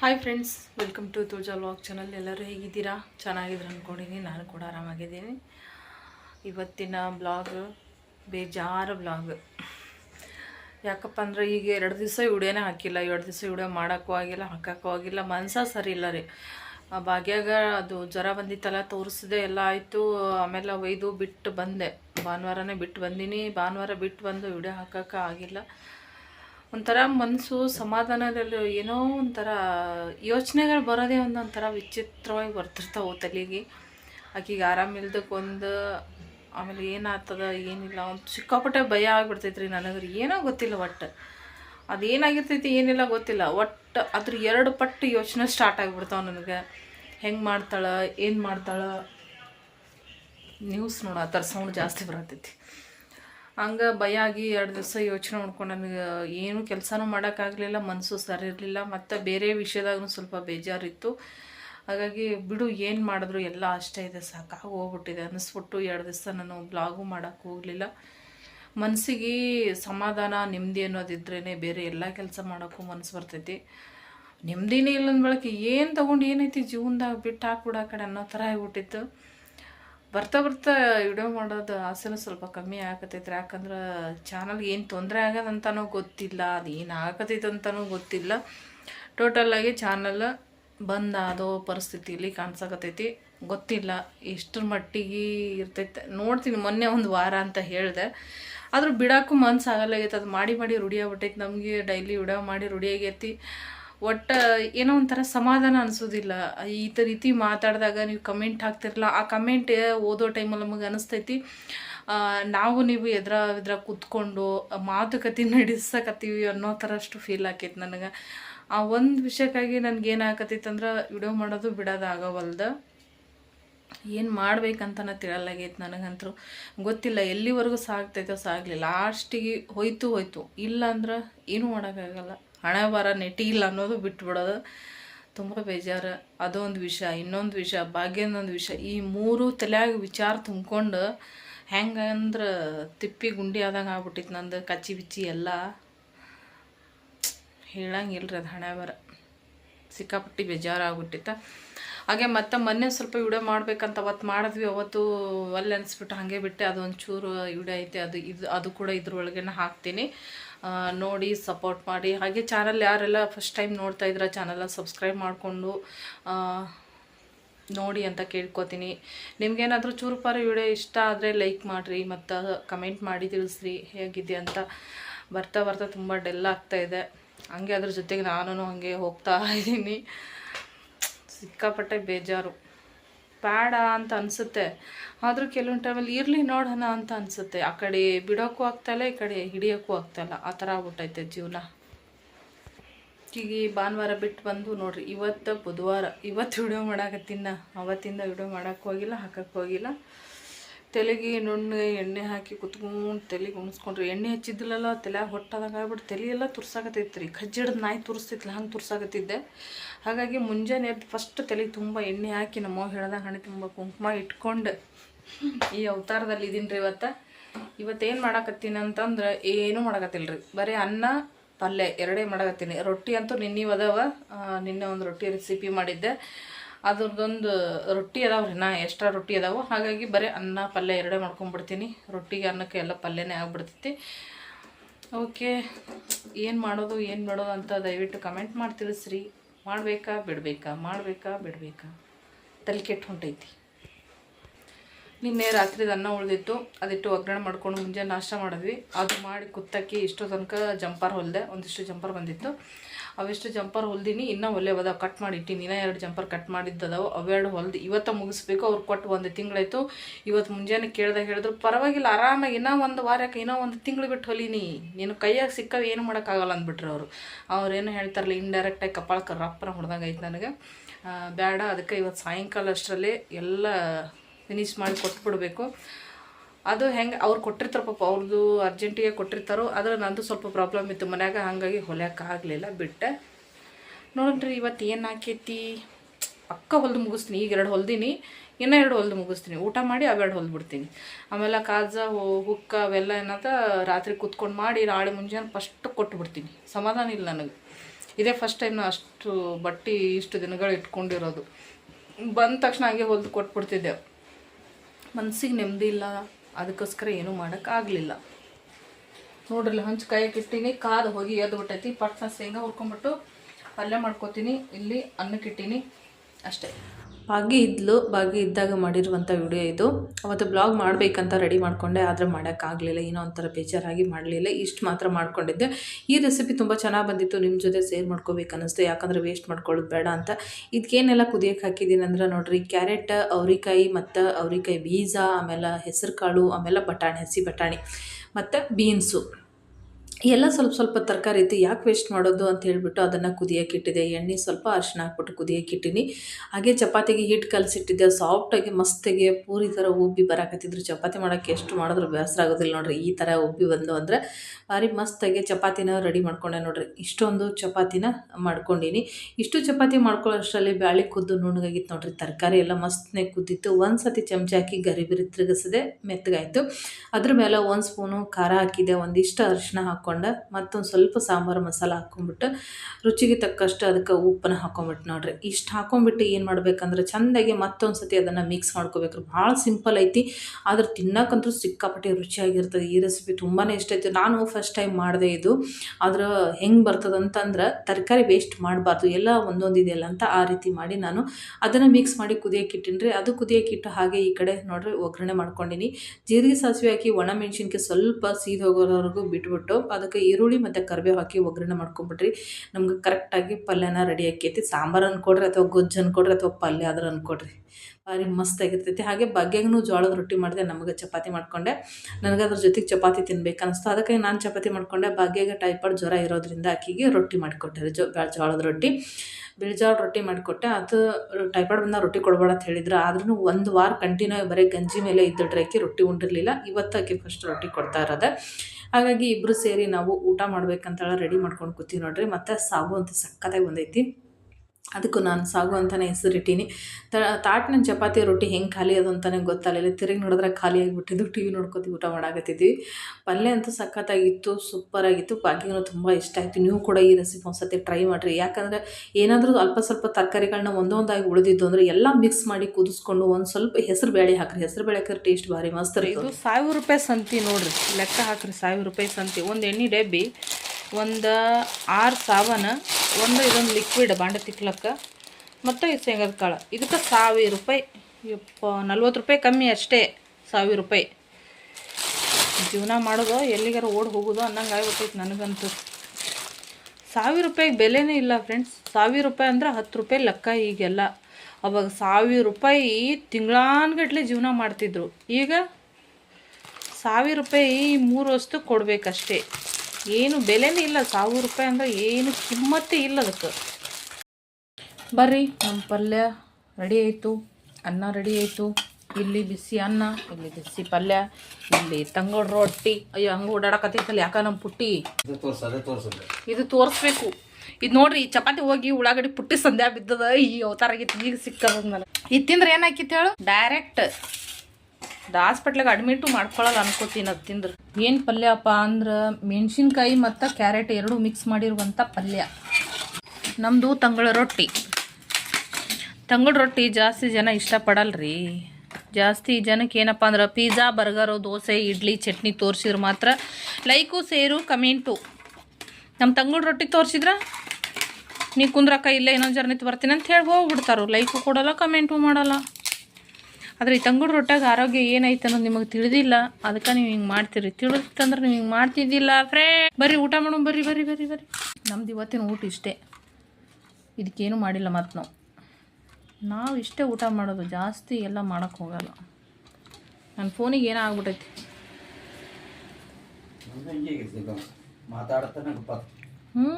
Hi friends welcome to Toja vlog channel ಎಲ್ಲರೂ ಹೇಗಿದ್ದೀರಾ? ಚೆನ್ನಾಗಿದ್ರು ಅಂದ್ಕೊಂಡಿದ್ದೀನಿ ನಾನು ಕೂಡ ಆರಾಮಾಗಿದ್ದೀನಿ. ಇವತ್ತಿನ ಬ್ಲಾಗ್ ಬೇಜಾರು ಬ್ಲಾಗ್ ಯಾಕಪ್ಪ ಅಂದ್ರೆ ಈಗ ಎರಡು ದಿವಸ ವಿಡಿಯೋನೇ ಹಾಕಿಲ್ಲ. ಎರಡು ದಿವಸ ವಿಡಿಯೋ ಮಾಡೋಕ್ಕೂ ಆಗಿಲ್ಲ, ಹಾಕೋಕ್ಕೂ ಆಗಿಲ್ಲ. ಮನಸ ಸರಿ ಇಲ್ಲ ರೀ. ಭಾಗ್ಯಾಗ ಅದು ಜ್ವರ ಬಂದಿತ್ತಲ್ಲ, ತೋರಿಸಿದೆ ಎಲ್ಲ ಆಯಿತು. ಆಮೇಲೆ ಒಯ್ದು ಬಿಟ್ಟು ಬಂದೆ. ಭಾನುವಾರನೇ ಬಿಟ್ಟು ಬಂದೀನಿ. ಭಾನುವಾರ ಬಿಟ್ಟು ಬಂದು ವಿಡಿಯೋ ಹಾಕೋಕ್ಕೆ ಆಗಿಲ್ಲ. ಒಂಥರ ಮನಸ್ಸು ಸಮಾಧಾನದಲ್ಲಿ ಏನೋ ಒಂಥರ ಯೋಚನೆಗಳು ಬರೋದೇ ಒಂದೊಂಥರ ವಿಚಿತ್ರವಾಗಿ ಬರ್ತಿರ್ತಾವೆ ತಲೆಗೆ. ಆಕೆಗೆ ಆರಾಮಿಲ್ದಕ್ಕೊಂದು ಆಮೇಲೆ ಏನಾಗ್ತದ, ಏನಿಲ್ಲ, ಒಂದು ಸಿಕ್ಕಾಪಟ್ಟೆ ಭಯ ಆಗಿಬಿಡ್ತೈತ್ರಿ ನನಗೆ ಏನೋ ಗೊತ್ತಿಲ್ಲ ಒಟ್ಟು. ಅದೇನಾಗಿರ್ತೈತಿ, ಏನಿಲ್ಲ ಗೊತ್ತಿಲ್ಲ. ಒಟ್ಟು ಅದ್ರ ಎರಡು ಪಟ್ಟು ಯೋಚನೆ ಸ್ಟಾರ್ಟ್ ಆಗಿಬಿಡ್ತಾವೆ ನನಗೆ. ಹೆಂಗೆ ಮಾಡ್ತಾಳೆ, ಏನು ಮಾಡ್ತಾಳೆ? ನ್ಯೂಸ್ ನೋಡ ಆ ಥರ ಸೌಂಡ್ ಜಾಸ್ತಿ ಬರತೈತಿ. ಹಂಗೆ ಭಯ ಆಗಿ ಎರಡು ದಿವಸ ಯೋಚನೆ ಮಾಡ್ಕೊಂಡು ನನಗೆ ಏನು ಕೆಲಸನೂ ಮಾಡೋಕ್ಕಾಗಲಿಲ್ಲ ಮನಸ್ಸು ಸರಿ ಇರಲಿಲ್ಲ, ಮತ್ತು ಬೇರೆ ವಿಷಯದಾಗೂ ಸ್ವಲ್ಪ ಬೇಜಾರಿತ್ತು. ಹಾಗಾಗಿ ಬಿಡು, ಏನು ಮಾಡಿದ್ರು ಎಲ್ಲ ಅಷ್ಟೇ ಇದೆ, ಸಾಕಾಗಿ ಹೋಗ್ಬಿಟ್ಟಿದೆ ಅನ್ನಿಸ್ಬಿಟ್ಟು ಎರಡು ದಿವಸ ನಾನು ಬ್ಲಾಗು ಮಾಡೋಕ್ಕೆ ಹೋಗಲಿಲ್ಲ. ಮನಸ್ಸಿಗೆ ಸಮಾಧಾನ, ನೆಮ್ಮದಿ ಅನ್ನೋದಿದ್ರೇ ಬೇರೆ ಎಲ್ಲ ಕೆಲಸ ಮಾಡೋಕ್ಕೂ ಮನಸ್ಸು ಬರ್ತೈತಿ. ನೆಮ್ಮದಿನೇ ಇಲ್ಲ ಬಳಕೆ ಏನು ತೊಗೊಂಡು ಏನೈತಿ ಜೀವನದಾಗ ಬಿಟ್ಟು ಹಾಕ್ಬಿಡೋ ಕಡೆ ಅನ್ನೋ ಥರ ಆಗ್ಬಿಟ್ಟಿತ್ತು. ಬರ್ತಾ ಬರ್ತಾ ವಿಡಿಯೋ ಮಾಡೋದು ಆಸೆನೂ ಸ್ವಲ್ಪ ಕಮ್ಮಿ ಆಗತೈತ್ರಿ ಯಾಕಂದ್ರೆ ಚಾನಲ್ಗೆ ಏನು ತೊಂದರೆ ಆಗೋದಂತನೂ ಗೊತ್ತಿಲ್ಲ, ಅದು ಏನು ಆಗತೈತಂತನೂ ಗೊತ್ತಿಲ್ಲ. ಆಗಿ ಚಾನಲ್ ಬಂದ್ ಆದೋ ಪರಿಸ್ಥಿತಿಯಲ್ಲಿ ಕಾಣಿಸಕತೈತಿ ಗೊತ್ತಿಲ್ಲ ಎಷ್ಟರ ಮಟ್ಟಿಗೆ ಇರ್ತೈತೆ. ನೋಡ್ತೀನಿ ಮೊನ್ನೆ ಒಂದು ವಾರ ಅಂತ ಹೇಳಿದೆ. ಆದ್ರೂ ಬಿಡೋಕ್ಕೂ ಮನ್ಸು ಆಗಲ್ಲಾಗೈತೆ. ಅದು ಮಾಡಿ ಮಾಡಿ ರೂಢಿ ನಮಗೆ ಡೈಲಿ ವಿಡಿಯೋ ಮಾಡಿ ರೂಢಿ ಆಗೈತಿ. ಒಟ್ಟು ಏನೋ ಒಂಥರ ಸಮಾಧಾನ ಅನಿಸೋದಿಲ್ಲ. ಈ ರೀತಿ ಮಾತಾಡಿದಾಗ ನೀವು ಕಮೆಂಟ್ ಹಾಕ್ತಿರಲ್ಲ ಆ ಕಮೆಂಟ್ ಓದೋ ಟೈಮಲ್ಲಿ ನಮಗೆ ಅನಿಸ್ತೈತಿ ನಾವು ನೀವು ಎದ್ರ ಎದ್ರ ಕೂತ್ಕೊಂಡು ಮಾತುಕತೆ ನಡೆಸಕತ್ತೀವಿ ಅನ್ನೋ ಥರ ಅಷ್ಟು ಫೀಲ್ ಆಕೈತಿ ನನಗೆ. ಆ ಒಂದು ವಿಷಯಕ್ಕಾಗಿ ನನಗೆ ಏನಾಗತ್ತೈತೆ ಅಂದ್ರೆ ವಿಡಿಯೋ ಮಾಡೋದು ಬಿಡೋದು ಆಗವಲ್ದು. ಏನು ಮಾಡ್ಬೇಕಂತನ ತಿಳಲಾಗೈತೆ ನನಗಂತರೂ. ಗೊತ್ತಿಲ್ಲ ಎಲ್ಲಿವರೆಗೂ ಸಾಗ್ತೈತೋ ಸಾಗಲಿಲ್ಲ. ಲಾಸ್ಟಿಗೆ ಹೋಯ್ತು ಹೋಯ್ತು. ಇಲ್ಲ ಅಂದ್ರೆ ಏನೂ ಮಾಡೋಕ್ಕಾಗಲ್ಲ. ಹಣೆ ಬರ ನೆಟಿ ಇಲ್ಲ ಅನ್ನೋದು ಬಿಟ್ಬಿಡೋದು. ತುಂಬ ಬೇಜಾರು. ಅದೊಂದು ವಿಷಯ, ಇನ್ನೊಂದು ವಿಷಯ ಭಾಗ್ಯದೊಂದು ವಿಷಯ. ಈ ಮೂರು ತಲೆಯಾಗ ವಿಚಾರ ತುಂಬ್ಕೊಂಡು ಹೆಂಗಂದ್ರೆ ತಿಪ್ಪಿ ಗುಂಡಿ ಆದಂಗೆ ಆಗ್ಬಿಟ್ಟಿತ್ತು ನಂದು ಕಚ್ಚಿ ಬಿಚ್ಚಿ ಎಲ್ಲ. ಹೇಳಂಗಿಲ್ರಿ ಅದು ಹಣೆ ಬರ ಸಿಕ್ಕಾಪಟ್ಟಿ ಬೇಜಾರಾಗ್ಬಿಟ್ಟಿತ್ತ ಹಾಗೆ ಮತ್ತೆ ಮೊನ್ನೆ ಸ್ವಲ್ಪ ವಿಡಿಯೋ ಮಾಡ್ಬೇಕಂತ ಅವತ್ತು ಮಾಡಿದ್ವಿ. ಅವತ್ತು ಅಲ್ಲಿ ಅನಿಸ್ಬಿಟ್ಟು ಹಾಗೆ ಬಿಟ್ಟೆ. ಅದೊಂಚೂರು ವಿಡಿಯೋ ಐತೆ. ಅದು ಇದು, ಅದು ಕೂಡ ಇದ್ರೊಳಗೇನೆ ಹಾಕ್ತೀನಿ. ನೋಡಿ ಸಪೋರ್ಟ್ ಮಾಡಿ. ಹಾಗೆ ಚಾನಲ್ ಯಾರೆಲ್ಲ ಫಸ್ಟ್ ಟೈಮ್ ನೋಡ್ತಾ ಇದ್ರೆ ಚಾನಲ್ನ ಸಬ್ಸ್ಕ್ರೈಬ್ ಮಾಡಿಕೊಂಡು ನೋಡಿ ಅಂತ ಕೇಳ್ಕೊತೀನಿ. ನಿಮ್ಗೇನಾದರೂ ಚೂರುಪಾರ ವಿಡಿಯೋ ಇಷ್ಟ ಆದರೆ ಲೈಕ್ ಮಾಡಿರಿ, ಮತ್ತು ಕಮೆಂಟ್ ಮಾಡಿ ತಿಳಿಸ್ರಿ, ಹೇಗಿದೆ ಅಂತ. ಬರ್ತಾ ಬರ್ತಾ ತುಂಬ ಡೆಲ್ ಆಗ್ತಾ ಇದೆ. ಹಂಗೆ ಅದ್ರ ಜೊತೆಗೆ ನಾನು ಹಾಗೆ ಹೋಗ್ತಾ ಇದ್ದೀನಿ. ಸಿಕ್ಕಾಪಟ್ಟೆ ಬೇಜಾರು. ಬೇಡ ಅಂತ ಅನಿಸುತ್ತೆ. ಆದರೂ ಕೆಲವೊಂದು ಟೈಮಲ್ಲಿ ಇರಲಿ ನೋಡೋಣ ಅಂತ ಅನಿಸುತ್ತೆ. ಆ ಕಡೆ ಬಿಡೋಕ್ಕೂ ಆಗ್ತಾಯಿಲ್ಲ, ಈ ಕಡೆ ಹಿಡಿಯೋಕ್ಕೂ ಆಗ್ತಾಯಿಲ್ಲ. ಆ ಥರ ಆಗ್ಬಿಟ್ಟೈತೆ ಜೀವನ. ಈಗ ಈ ಭಾನುವಾರ ಬಿಟ್ಟು ಬಂದು ನೋಡ್ರಿ, ಇವತ್ತು ಬುಧವಾರ. ಇವತ್ತು ವಿಡಿಯೋ ಮಾಡಾಕತ್ತಿನ. ಅವತ್ತಿಂದ ವಿಡಿಯೋ ಮಾಡೋಕ್ಕೆ ಹೋಗಿಲ್ಲ ಹಾಕಕ್ಕೆ ಹೋಗಿಲ್ಲ. ತಲೆಗೆ ನುಣ್ಣಗೆ ಎಣ್ಣೆ ಹಾಕಿ ಕುತ್ಕೊಂಡು ತಲೆಗೆ ಉಣಿಸ್ಕೊಂಡ್ರಿ. ಎಣ್ಣೆ ಹಚ್ಚಿದ್ಲಲ್ಲ ತಲೆ ಹೊಟ್ಟಾದಾಗ ಆಗ್ಬಿಟ್ಟು ತಲೆ ಎಲ್ಲ ತುರ್ಸಾಕತ್ತೈತ್ರಿ ರೀ ಕಜ್ಜಿಡ್ದು ನಾಯಿ ತುರಿಸ್ತಿತ್ತಲ್ಲ ಹಂಗೆ ತುರ್ಸಾಕತ್ತಿದ್ದೆ ಹಾಗಾಗಿ ಮುಂಜಾನೆ ಎದ್ದು ಫಸ್ಟ್ ತಲೆಗೆ ತುಂಬ ಎಣ್ಣೆ ಹಾಕಿ ನಮ್ಮ ಹೇಳ್ದಾಗ ಹಣೆ ತುಂಬ ಕುಂಕುಮ ಇಟ್ಕೊಂಡು ಈ ಅವತಾರದಲ್ಲಿ ಇದೀನಿ ರೀ ಇವತ್ತು ಇವತ್ತೇನು ಮಾಡಾಕತ್ತೀನಿ ಅಂತಂದ್ರೆ ಏನೂ ಮಾಡಕತ್ತಿಲ್ಲ ರೀ ಬರೀ ಅನ್ನ, ಪಲ್ಯ ಎರಡೇ ಮಾಡಕತ್ತೀನಿ. ರೊಟ್ಟಿ ಅಂತೂ ನಿನ್ನೆ ಅದಾವ ನಿನ್ನೆ ಒಂದು ರೊಟ್ಟಿ ರೆಸಿಪಿ ಮಾಡಿದ್ದೆ. ಅದ್ರದ್ದೊಂದು ರೊಟ್ಟಿ ಅದಾವ್ರಿ, ನಾ ಎಕ್ಸ್ಟ್ರಾ ರೊಟ್ಟಿ ಅದಾವೆ. ಹಾಗಾಗಿ ಬರೀ ಅನ್ನ ಪಲ್ಯ ಎರಡೇ ಮಾಡ್ಕೊಂಡ್ಬಿಡ್ತೀನಿ ರೊಟ್ಟಿಗೆ ಅನ್ನಕ್ಕೆ ಎಲ್ಲ ಪಲ್ಯನೇ ಆಗ್ಬಿಡ್ತೈತಿ. ಓಕೆ, ಏನು ಮಾಡೋದು ಏನು ಮಾಡೋದು ಅಂತ ದಯವಿಟ್ಟು ಕಮೆಂಟ್ ಮಾಡಿ ತಿಳಿಸ್ರಿ. ಮಾಡಬೇಕಾ, ಬಿಡಬೇಕಾ? ಮಾಡಬೇಕಾ, ಬಿಡಬೇಕಾ? ತಲೆ ಕೆಟ್ಟು ಹೊಂಟೈತಿ. ನಿನ್ನೆ ರಾತ್ರಿದ ಅನ್ನ ಉಳಿದಿತ್ತು. ಅದಿಟ್ಟು ಒಗ್ಗರಣೆ ಮಾಡ್ಕೊಂಡು ಮುಂಜಾನೆ ನಾಷ್ಟ ಮಾಡಿದ್ವಿ. ಅದು ಮಾಡಿ ಕುತ್ತಕ್ಕಿ ಇಷ್ಟು ತನಕ ಜಂಪರ್ ಹೊಲಿದೆ, ಒಂದಿಷ್ಟು ಜಂಪರ್ ಬಂದಿತ್ತು. ಅವಿಷ್ಟು ಜಂಪರ್ ಹೊಲ್ದೀನಿ, ಇನ್ನೂ ಒಲೆ ಅದಾವ ಕಟ್ ಮಾಡಿ ಇಟ್ಟಿನಿ ಇನ್ನೂ ಎರಡು ಜಂಪರ್ ಕಟ್ ಮಾಡಿದ್ದದವು. ಅವೆರಡು ಹೊಲ್ದು ಇವತ್ತ ಮುಗಿಸ್ಬೇಕು. ಅವ್ರು ಕೊಟ್ಟು ಒಂದು ತಿಂಗಳಾಯ್ತು. ಇವತ್ತು ಮುಂಜಾನೆ ಕೇಳ್ದಾಗ ಹೇಳಿದ್ರು, ಪರವಾಗಿಲ್ಲ, ಆರಾಮಾಗಿ ಇನ್ನೂ ಒಂದು ವಾರಕ್ಕೆ ಇನ್ನೂ ಒಂದು ತಿಂಗಳು ಬಿಟ್ಟು ಹೊಲಿನಿ. ನೀನು ಕೈಯಾಗ ಸಿಕ್ಕವ ಏನು ಮಾಡೋಕ್ಕಾಗಲ್ಲ ಅಂದ್ಬಿಟ್ರು ಅವರು. ಅವ್ರೇನು ಹೇಳ್ತಾರಲ್ಲ ಇಂಡೈರೆಕ್ಟಾಗಿ ಕಪಾಳಕ್ಕೆ ರಪ್ಪನ ಹೊಡೆದಂಗಾಯ್ತು ನನಗೆ. ಬೇಡ, ಅದಕ್ಕೆ ಇವತ್ತು ಸಾಯಂಕಾಲ ಅಷ್ಟರಲ್ಲಿ ಎಲ್ಲ ಫಿನಿಶ್ ಮಾಡಿ ಕೊಟ್ಬಿಡ್ಬೇಕು. ಅದು ಹೆಂಗೆ ಅವ್ರು ಕೊಟ್ಟಿರ್ತಾರ ಪಾಪ ಅವ್ರದ್ದು ಅರ್ಜೆಂಟಿಗೆ ಕೊಟ್ಟಿರ್ತಾರೋ, ಆದರೆ ನಂದು ಸ್ವಲ್ಪ ಪ್ರಾಬ್ಲಮ್ ಇತ್ತು ಮನ್ಯಾಗ, ಹಾಗಾಗಿ ಹೊಲಿಯೋಕ್ಕಾಗಲಿಲ್ಲ ಬಿಟ್ಟೆ. ನೋಡ್ರಿ ಇವತ್ತು ಏನು ಆಕೈತಿ? ಪಕ್ಕ ಹೊಲ್ದು ಮುಗಿಸ್ತೀನಿ, ಈಗ ಎರಡು ಹೊಲ್ದೀನಿ, ಇನ್ನೂ ಎರಡು ಹೊಲ್ದು ಮುಗಿಸ್ತೀನಿ. ಊಟ ಮಾಡಿ ಅವೆರಡು ಹೊಲ್ದು ಬಿಡ್ತೀನಿ. ಆಮೇಲೆ ಕಾಜ ಹುಕ್ಕ ಅವೆಲ್ಲ ಏನದ, ರಾತ್ರಿ ಕುತ್ಕೊಂಡು ಮಾಡಿ ನಾಳೆ ಮುಂಜಾನೆ ಫಸ್ಟ್ ಕೊಟ್ಟು ಬಿಡ್ತೀನಿ. ಸಮಾಧಾನ ಇಲ್ಲ ನನಗೆ. ಇದೇ ಫಸ್ಟ್ ಟೈಮ್ ಅಷ್ಟು ಬಟ್ಟೆ ಇಷ್ಟು ದಿನಗಳು ಇಟ್ಕೊಂಡಿರೋದು. ಬಂದ ತಕ್ಷಣ ಹಾಗೆ ಹೊಲ್ದು ಕೊಟ್ಬಿಡ್ತಿದ್ದೆ. ಮನ್ಸಿಗೆ ನೆಮ್ಮದಿ ಇಲ್ಲ. ಅದಕ್ಕೋಸ್ಕರ ಏನೂ ಮಾಡೋಕ್ಕಾಗಲಿಲ್ಲ. ನೋಡ್ರಲ್ಲಿ, ಹಂಚು ಕಾಯಕ್ಕೆ ಇಟ್ಟೀನಿ, ಕಾದು ಹೋಗಿ ಎದ್ದು ಬಿಟ್ಟೈತಿ. ಪಟ್ನ ಶೇಂಗಾ ಹುರ್ಕೊಂಬಿಟ್ಟು ಪಲ್ಯ ಮಾಡ್ಕೊತೀನಿ. ಇಲ್ಲಿ ಅನ್ನಕ್ಕೆ ಇಟ್ಟೀನಿ ಅಷ್ಟೇ. ಭಾಗ್ಯ ಇದ್ಲು, ಬಾಗಿ ಇದ್ದಾಗ ಮಾಡಿರುವಂಥ ವಿಡಿಯೋ ಇದು. ಅವತ್ತು ಬ್ಲಾಗ್ ಮಾಡಬೇಕಂತ ರೆಡಿ ಮಾಡಿಕೊಂಡೆ, ಆದರೆ ಮಾಡೋಕ್ಕಾಗಲಿಲ್ಲ. ಏನೋ ಒಂಥರ ಬೇಜಾರಾಗಿ ಮಾಡಲಿಲ್ಲ. ಇಷ್ಟು ಮಾತ್ರ ಮಾಡ್ಕೊಂಡಿದ್ದೆ. ಈ ರೆಸಿಪಿ ತುಂಬ ಚೆನ್ನಾಗಿ ಬಂದಿತ್ತು. ನಿಮ್ಮ ಜೊತೆ ಸೇರ್ ಮಾಡ್ಕೋಬೇಕು ಅನ್ನಿಸ್ತು ಯಾಕಂದರೆ ವೇಸ್ಟ್ ಮಾಡ್ಕೊಳ್ಳೋದು ಬೇಡ ಅಂತ. ಇದಕ್ಕೇನೆಲ್ಲ ಕುದಿಯಕ್ಕೆ ಹಾಕಿದ್ದೀನಿ ಅಂದ್ರೆ ನೋಡಿರಿ, ಕ್ಯಾರೆಟ್, ಅವ್ರಿಕಾಯಿ ಮತ್ತು ಅವ್ರಿಕಾಯಿ ಬೀಜ, ಆಮೇಲೆ ಹೆಸರು ಕಾಳು ಆಮೇಲೆ ಬಟಾಣಿ, ಹಸಿ ಬಟಾಣಿ, ಮತ್ತು ಬೀನ್ಸು. ಎಲ್ಲ ಸ್ವಲ್ಪ ಸ್ವಲ್ಪ ತರಕಾರಿ ಇತ್ತು. ಯಾಕೆ ವೇಸ್ಟ್ ಮಾಡೋದು ಅಂತ ಹೇಳಿಬಿಟ್ಟು ಅದನ್ನು ಕುದಿಯೋಕೆ ಇಟ್ಟಿದೆ. ಎಣ್ಣೆ ಸ್ವಲ್ಪ ಅರಿಶಿನ ಹಾಕ್ಬಿಟ್ಟು ಕುದಿಯೋಕೆ ಇಟ್ಟಿನಿ. ಹಾಗೆ ಚಪಾತಿಗೆ ಹಿಟ್ಟು ಕಲಸಿಟ್ಟಿದ್ದೆ. ಸಾಫ್ಟಾಗಿ ಮಸ್ತಿಗೆ ಪೂರಿ ಥರ ಉಬ್ಬಿ ಬರಾಕತ್ತಿದ್ರು. ಚಪಾತಿ ಮಾಡೋಕ್ಕೆ ಎಷ್ಟು ಮಾಡಿದ್ರು ಬೇಸರ ಆಗೋದಿಲ್ಲ ನೋಡ್ರಿ. ಈ ಥರ ಉಬ್ಬಿ ಬಂದು ಅಂದರೆ ಭಾರಿ ಮಸ್ತಾಗಿ ಚಪಾತಿನ ರೆಡಿ ಮಾಡ್ಕೊಂಡೆ ನೋಡ್ರಿ. ಇಷ್ಟೊಂದು ಚಪಾತಿನ ಮಾಡ್ಕೊಂಡಿನಿ. ಇಷ್ಟು ಚಪಾತಿ ಮಾಡ್ಕೊಳ್ಳೋಷ್ಟರಲ್ಲಿ ಬ್ಯಾಳಿ ಕುದ್ದು ನುಣ್ಣಗಾಗಿತ್ತು ನೋಡ್ರಿ. ತರಕಾರಿ ಎಲ್ಲ ಮಸ್ತ್ನೇ ಕುದ್ದಿತ್ತು. ಒಂದು ಸತಿ ಚಮಚ ಹಾಕಿ ಗರಿಬಿರಿ ತಿರುಗಿಸಿದೆ. ಮೆತ್ತಗಾಯಿತು. ಅದ್ರ ಮೇಲೆ ಒಂದು ಸ್ಪೂನು ಖಾರ ಹಾಕಿದೆ. ಒಂದಿಷ್ಟು ಅರಿಶಿನ ಹಾಕ್ಕೊಂಡೆ ಮತ್ತೊಂದು ಸ್ವಲ್ಪ ಸಾಂಬಾರು ಮಸಾಲ ಹಾಕ್ಕೊಂಬಿಟ್ಟು ರುಚಿಗೆ ತಕ್ಕಷ್ಟು ಅದಕ್ಕೆ ಉಪ್ಪನ್ನ ಹಾಕ್ಕೊಂಬಿಟ್ಟು ನೋಡ್ರಿ. ಇಷ್ಟು ಹಾಕೊಂಬಿಟ್ಟು ಏನು ಮಾಡ್ಬೇಕಂದ್ರೆ ಚೆಂದಾಗಿ ಮತ್ತೊಂದು ಸತಿ ಅದನ್ನು ಮಿಕ್ಸ್ ಮಾಡ್ಕೋಬೇಕು ಭಾಳ ಸಿಂಪಲ್ ಐತಿ. ಆದ್ರೆ ತಿನ್ನಕ್ಕಂತೂ ಸಿಕ್ಕಾಪಟ್ಟೆ ರುಚಿಯಾಗಿರ್ತದೆ. ಈ ರೆಸಿಪಿ ತುಂಬಾ ಇಷ್ಟ ಆಯಿತು ನಾನು ಫಸ್ಟ್ ಟೈಮ್ ಮಾಡಿದೆ ಇದು. ಆದ್ರೆ ಹೆಂಗೆ ಬರ್ತದಂತಂದ್ರೆ ತರಕಾರಿ ವೇಸ್ಟ್ ಮಾಡಬಾರ್ದು. ಎಲ್ಲ ಒಂದೊಂದು ಇದೆಯಲ್ಲ ಅಂತ ಆ ರೀತಿ ಮಾಡಿ ನಾನು ಅದನ್ನು ಮಿಕ್ಸ್ ಮಾಡಿ ಕುದಿಯೋಕೆ ಅದು ಕುದಿಯೋಕೆ ಇಟ್ಟು ಹಾಗೆ ಈ ಕಡೆ ನೋಡ್ರಿ ಒಗ್ಗರಣೆ ಮಾಡ್ಕೊಂಡಿನಿ. ಜೀರಿಗೆ ಸಾಸಿವೆ ಹಾಕಿ ಒಣ ಮೆಣಸಿನ್ಕಾಯಿ ಸ್ವಲ್ಪ ಸೀದ್ ಹೋಗೋವರೆಗೂ ಬಿಟ್ಬಿಟ್ಟು ಅದಕ್ಕೆ ಈರುಳ್ಳಿ ಮತ್ತು ಕರಿಬೇವು ಹಾಕಿ ಒಗ್ಗರಣೆ ಮಾಡ್ಕೊಂಬಿಟ್ರಿ ನಮ್ಗೆ ಕರೆಕ್ಟಾಗಿ ಪಲ್ಯನ ರೆಡಿ ಆಕೈತಿ. ಸಾಂಬಾರು ಅನ್ಕೊಡ್ರಿ ಅಥವಾ ಗೊಜ್ಜು ಅನ್ಕೊಡ್ರಿ ಅಥವಾ ಪಲ್ಯ ಆದ್ರೆ ಅನ್ಕೊಡ್ರಿ. ಭಾರಿ ಮಸ್ತ್ ಆಗಿರ್ತೈತಿ. ಹಾಗೆ ಬಗ್ಗೆಗೂ ಜೋಳದ ರೊಟ್ಟಿ ಮಾಡಿದೆ, ನಮಗೆ ಚಪಾತಿ ಮಾಡಿಕೊಂಡೆ. ನನಗೆ ಅದ್ರ ಜೊತೆಗೆ ಚಪಾತಿ ತಿನ್ಬೇಕು ಅನಿಸ್ತು. ಅದಕ್ಕೆ ನಾನು ಚಪಾತಿ ಮಾಡಿಕೊಂಡೆ. ಭಾಗ್ಯಗೆ ಟೈಫಾಯ್ಡ್ ಜ್ವರ ಇರೋದ್ರಿಂದ ಅಕ್ಕಿಗೆ ರೊಟ್ಟಿ ಮಾಡಿಕೊಟ್ಟೆ ಜೋ ಜೋಳದ ರೊಟ್ಟಿ. ಬಿಳಿಜಾಳ ರೊಟ್ಟಿ ಮಾಡಿಕೊಟ್ಟೆ. ಅದು ಟೈಫಾಯ್ಡ್ ಬಂದ ರೊಟ್ಟಿ ಕೊಡಬೇಡ ಅಂತ ಹೇಳಿದ್ರು. ಆದ್ರೂ ಒಂದು ವಾರ ಕಂಟಿನ್ಯೂ ಬರೀ ಗಂಜಿ ಮೇಲೆ ಇದ್ದಿಟ್ರೆ ಅಕ್ಕಿ ರೊಟ್ಟಿ ಉಂಡಿರಲಿಲ್ಲ. ಇವತ್ತು ಅಕ್ಕಿ ಫಸ್ಟ್ ರೊಟ್ಟಿ ಕೊಡ್ತಾ ಇರೋದೆ. ಹಾಗಾಗಿ ಇಬ್ಬರು ಸೇರಿ ನಾವು ಊಟ ಮಾಡ್ಬೇಕಂತ ರೆಡಿ ಮಾಡ್ಕೊಂಡು ಕೂತೀವಿ ನೋಡ್ರಿ. ಮತ್ತು ಸಾಗು ಅಂತ ಸಕ್ಕತ್ತಾಗಿ ಬಂದೈತಿ. ಅದಕ್ಕೂ ನಾನು ಸಾಗು ಅಂತಲೇ ಹೆಸರಿಟ್ಟೀನಿ ತಾಟ್ನ ಚಪಾತಿ ರೊಟ್ಟಿ ಹೆಂಗೆ ಖಾಲಿ ಅದು ಅಂತಲೇ ಗೊತ್ತಾಗಲಿಲ್ಲ ತಿರುಗಿ ನೋಡಿದ್ರೆ ಖಾಲಿ ಆಗಿಬಿಟ್ಟಿದ್ದು. ಟಿ ವಿ ನೋಡ್ಕೊತೀವಿ, ಊಟ ಮಾಡಾಕತ್ತಿದ್ವಿ. ಪಲ್ಯ ಅಂತೂ ಸಖತ್ತಾಗಿತ್ತು ಸೂಪರಾಗಿತ್ತು ಪಾಕಿಗೂ ತುಂಬ ಇಷ್ಟ ಆಯಿತು. ನೀವು ಕೂಡ ಈ ರೆಸಿಪಿ ಒಂದ್ಸತಿ ಟ್ರೈ ಮಾಡಿರಿ. ಯಾಕಂದರೆ ಏನಾದರೂ ಅಲ್ಪ ಸ್ವಲ್ಪ ತರಕಾರಿಗಳನ್ನ ಒಂದೊಂದಾಗಿ ಉಳಿದಿದ್ದು ಅಂದರೆ ಎಲ್ಲ ಮಿಕ್ಸ್ ಮಾಡಿ ಕುದಿಸ್ಕೊಂಡು ಒಂದು ಸ್ವಲ್ಪ ಹೆಸರು ಬೇಳೆ ಹಾಕ್ರಿ. ಹೆಸರು ಬೇಳೆ ಹಾಕಿದ್ರೆ ಟೇಸ್ಟ್ ಭಾರಿ ಮಸ್ತ್ ಇದು ಸಾವಿರ ರೂಪಾಯಿ ಸಂತಿ ನೋಡಿರಿ. ಲೆಕ್ಕ ಹಾಕ್ರಿ ಸಾವಿರ ರೂಪಾಯಿ ಸಂತಿ. ಒಂದು ಎಣ್ಣೆ ಡಬ್ಬಿ ಒಂದು ಆರು ಸಾವನ, ಒಂದು ಇದೊಂದು ಲಿಕ್ವಿಡ್ ಬಾಂಡೆ ತಿಕ್ಲಕ್ಕ. ಮತ್ತು ಈ ಶೇಂಗದ ಕಾಳು. ಇದಕ್ಕೆ ಸಾವಿರ ರೂಪಾಯಿ, ಯಪ್ಪ, ನಲ್ವತ್ತು ರೂಪಾಯಿ ಕಮ್ಮಿ ಅಷ್ಟೇ, ಸಾವಿರ ರೂಪಾಯಿ. ಜೀವನ ಮಾಡೋದು ಎಲ್ಲಿಗಾರ ಓಡಿ ಹೋಗೋದು ಅನ್ನಂಗೆ ಆಗ್ಬಿಟ್ಟೈತೆ ನನಗಂತೂ. ಸಾವಿರ ರೂಪಾಯಿಗೆ ಬೆಲೆನೇ ಇಲ್ಲ ಫ್ರೆಂಡ್ಸ್ ಸಾವಿರ ರೂಪಾಯಿ ಅಂದ್ರೆ ಹತ್ತು ರೂಪಾಯಿ ಲೆಕ್ಕ ಈಗೆಲ್ಲ. ಅವಾಗ ಸಾವಿರ ರೂಪಾಯಿ ತಿಂಗಳಾನ್ಗಟ್ಲೆ ಜೀವನ ಮಾಡ್ತಿದ್ರು. ಈಗ ಸಾವಿರ ರೂಪಾಯಿ ಮೂರು ವಸ್ತು ಕೊಡಬೇಕಷ್ಟೇ. ಏನು ಬೆಲೆನೇ ಇಲ್ಲ. ಸಾವಿರ ರೂಪಾಯಿ ಅಂದ್ರೆ ಏನು ಕಿಮ್ಮತ್ತೇ ಇಲ್ಲ ಅದಕ್ಕೆ. ಬರ್ರಿ ನಮ್ಮ ಪಲ್ಯ ರೆಡಿ ಆಯಿತು. ಅನ್ನ ರೆಡಿ ಆಯಿತು. ಇಲ್ಲಿ ಬಿಸಿ ಅನ್ನ ಇಲ್ಲಿ ಬಿಸಿ ಪಲ್ಯ ಇಲ್ಲಿ ತಂಗೋಡ್ ರೊಟ್ಟಿ. ಅಯ್ಯೋ ಹಂಗೆ ಓಡಾಡಕತ್ತೈತಲ್ಲ ಯಾಕ ನಮ್ಮ ಪುಟ್ಟಿ? ಇದು ತೋರಿಸ್ಬೇಕು. ಇದು ನೋಡ್ರಿ ಚಪಾತಿ ಹೋಗಿ ಉಳ್ಳಾಗಡ್ಡಿ ಪುಟ್ಟಿ ಸಂಧ್ಯಾ ಬಿದ್ದದ. ಈ ಅವತಾರ ಆಗೈತಿ ಈಗ ಸಿಕ್ಕದ ನನಗೆ ಇದು ತಿಂದ್ರೆ ಏನಾಕಿತ್ತು ಹೇಳು? ಡೈರೆಕ್ಟ್ ಹಾಸ್ಪಿಟ್ಲಿಗೆ ಅಡ್ಮಿಟು ಮಾಡ್ಕೊಳ್ಳಲ್ಲ ಅನ್ಕೋತೀನಿ ಅದು ತಿಂದ್ರೆ. ಏನು ಪಲ್ಯಪ್ಪ ಅಂದ್ರೆ ಮೆಣಸಿನ್ಕಾಯಿ ಮತ್ತು ಕ್ಯಾರೆಟ್ ಎರಡು ಮಿಕ್ಸ್ ಮಾಡಿರುವಂಥ ಪಲ್ಯ. ನಮ್ಮದು ತಂಗಳ ರೊಟ್ಟಿ. ತಂಗಳ ರೊಟ್ಟಿ ಜಾಸ್ತಿ ಜನ ಇಷ್ಟಪಡಲ್ರಿ. ಜಾಸ್ತಿ ಜನಕ್ಕೆ ಏನಪ್ಪ ಅಂದ್ರೆ ಪಿಜ್ಜಾ ಬರ್ಗರು ದೋಸೆ, ಇಡ್ಲಿ, ಚಟ್ನಿ ತೋರಿಸಿದ್ರೆ ಮಾತ್ರ ಲೈಕು, ಸೇರು, ಕಮೆಂಟು. ನಮ್ಮ ತಂಗಳ ರೊಟ್ಟಿ ತೋರಿಸಿದ್ರ? ನೀ ಕುಂದ್ರಕ್ಕ ಇಲ್ಲೇ ಇನ್ನೊಂದು ಜನ ನಿಂತು ಬರ್ತೀನಿ ಅಂತ ಹೇಳಿ ಹೋಗ್ಬಿಡ್ತಾರು. ಲೈಕು ಕೊಡೋಲ್ಲ, ಕಮೆಂಟು ಮಾಡಲ್ಲ. ಆದರೆ ಈ ತಂಗುಡು ರೊಟ್ಟಾಗ ಆರೋಗ್ಯ ಏನೈತೆ ಅನ್ನೋದು ನಿಮಗೆ ತಿಳಿದಿಲ್ಲ. ಅದಕ್ಕೆ ನೀವು ಹಿಂಗೆ ಮಾಡ್ತೀರಿ. ತಿಳಿದಂದ್ರೆ ನೀವು ಹಿಂಗೆ ಮಾಡ್ತಿದ್ದಿಲ್ಲ ಫ್ರೇ. ಬರ್ರಿ ಊಟ ಮಾಡೋಣ ಬರ್ರಿ ಬರ್ರಿ ಬರ್ರಿ ಬರ್ರಿ. ನಮ್ದು ಇವತ್ತಿನ ಊಟ ಇಷ್ಟೇ. ಇದಕ್ಕೇನು ಮಾಡಿಲ್ಲ ಮತ್ತು ನಾವು. ನಾವು ಇಷ್ಟೇ ಊಟ ಮಾಡೋದು. ಜಾಸ್ತಿ ಎಲ್ಲ ಮಾಡೋಕ್ಕೆ ಹೋಗಲ್ಲ. ನನ್ನ ಫೋನಿಗೆ ಏನೋ ಆಗ್ಬಿಟ್ಟೈತಿ ಹ್ಞೂ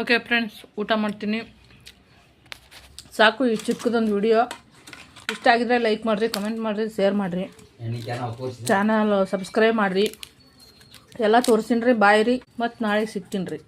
ಓಕೆ ಫ್ರೆಂಡ್ಸ್ ಊಟ ಮಾಡ್ತೀನಿ. ಸಾಕು ಈ ಚಿಕ್ಕದೊಂದು ವಿಡಿಯೋ. ಇಷ್ಟ ಆಗಿದ್ರೆ ಲೈಕ್ ಮಾಡಿರಿ ಕಮೆಂಟ್ ಮಾಡಿರಿ ಶೇರ್ ಮಾಡಿರಿ. ಚಾನಲ್ ಸಬ್ಸ್ಕ್ರೈಬ್ ಮಾಡಿರಿ. ಎಲ್ಲ ತೋರಿಸ್ತೀನಿ ರೀ ಬಾಯ್ ರೀ ಮತ್ತು ನಾಳೆ ಸಿಗ್ತೀನಿ ರೀ